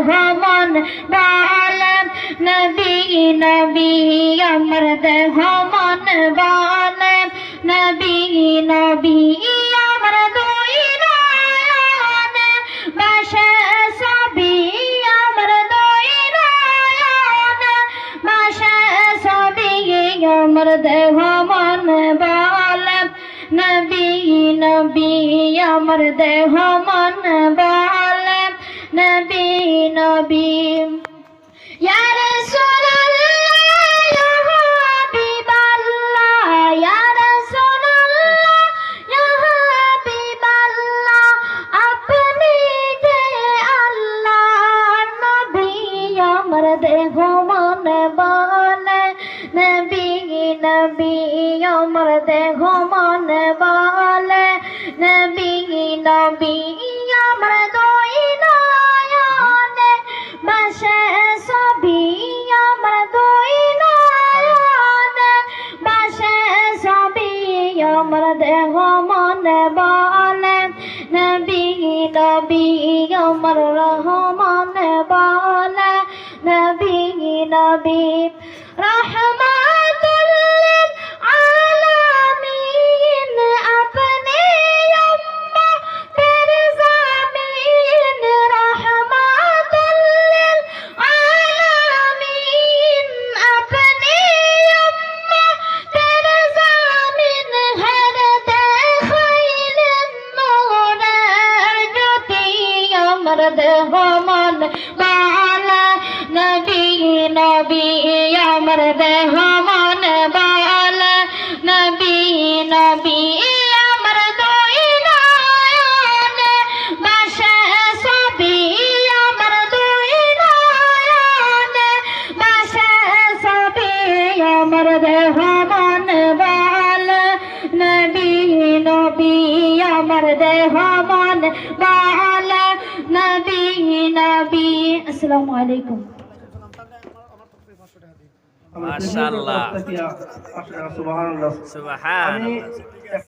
আমার দেহ মন বলেন নবী নবী, আমার দেহ মন বলেন নবী নবী আমার দেহ মন বলেন নবী নবী, আমার দেহ বলেন নবী নবী। ইয়া রাসূলুল্লাহ, ইয়া হাবিবাল্লাহ, ইয়া রাসূলুল্লাহ, ইয়া হাবিবাল্লাহ। আপনি যে আল্লাহ নবী, আমার দেহ মন বলে নবী নবী, আমার দেহ মন বলে নবী নবী আমার দেহ মনে বলে নবী নবী আমার রহমান বলে নবী নবী রহমাতুল দেহ মন বালা। নবী নবী, আমার দেহ মন বালা। নবী নবী, আমার দুই নয়ন বাসে ছবি আমার দুই নয়ন বাসে ছবি আমার দেহ মন বালা। নবী নবী, আমার দেহ মন বালা। নবী নবী আসসালামু আলাইকুম। মাশাআল্লাহ। সুবহানাল্লাহ। সুবহান আমি